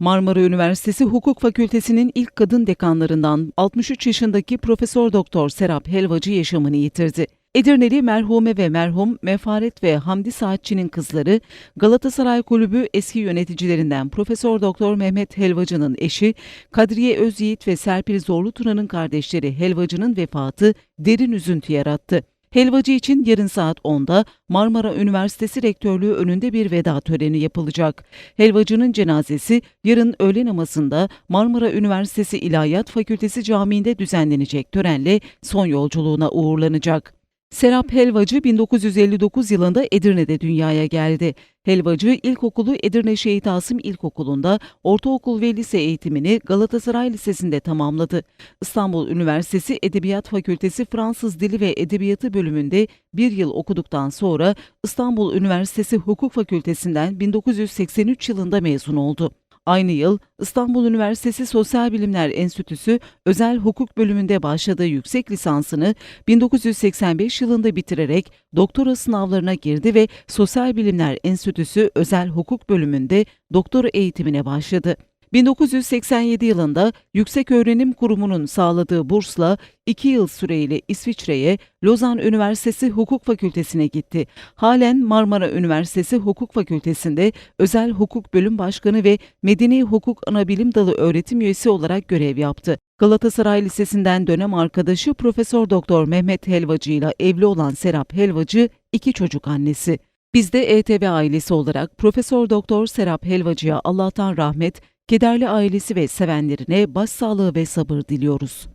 Marmara Üniversitesi Hukuk Fakültesi'nin ilk kadın dekanlarından 63 yaşındaki Profesör Doktor Serap Helvacı yaşamını yitirdi. Edirneli merhume ve merhum Mefaret ve Hamdi Saatçı'nın kızları Galatasaray Kulübü eski yöneticilerinden Profesör Doktor Mehmet Helvacı'nın eşi Kadriye Özyiğit ve Serpil Zorlu Tuna'nın kardeşleri Helvacı'nın vefatı derin üzüntü yarattı. Helvacı için yarın saat 10'da Marmara Üniversitesi Rektörlüğü önünde bir veda töreni yapılacak. Helvacı'nın cenazesi yarın öğle namazında Marmara Üniversitesi İlahiyat Fakültesi Camii'nde düzenlenecek törenle son yolculuğuna uğurlanacak. Serap Helvacı 1959 yılında Edirne'de dünyaya geldi. Helvacı ilkokulu Edirne Şehit Asım İlkokulu'nda, ortaokul ve lise eğitimini Galatasaray Lisesi'nde tamamladı. İstanbul Üniversitesi Edebiyat Fakültesi Fransız Dili ve Edebiyatı bölümünde bir yıl okuduktan sonra İstanbul Üniversitesi Hukuk Fakültesinden 1983 yılında mezun oldu. Aynı yıl İstanbul Üniversitesi Sosyal Bilimler Enstitüsü Özel Hukuk bölümünde başladığı yüksek lisansını 1985 yılında bitirerek doktora sınavlarına girdi ve Sosyal Bilimler Enstitüsü Özel Hukuk bölümünde doktora eğitimine başladı. 1987 yılında Yükseköğrenim Kurumu'nun sağladığı bursla 2 yıl süreyle İsviçre'ye Lozan Üniversitesi Hukuk Fakültesine gitti. Halen Marmara Üniversitesi Hukuk Fakültesi'nde Özel Hukuk Bölüm Başkanı ve Medeni Hukuk Anabilim Dalı öğretim üyesi olarak görev yaptı. Galatasaray Lisesi'nden dönem arkadaşı Profesör Doktor Mehmet Helvacı ile evli olan Serap Helvacı iki çocuk annesi. Biz de ETV ailesi olarak Profesör Doktor Serap Helvacı'ya Allah'tan rahmet, kederli ailesi ve sevenlerine başsağlığı ve sabır diliyoruz.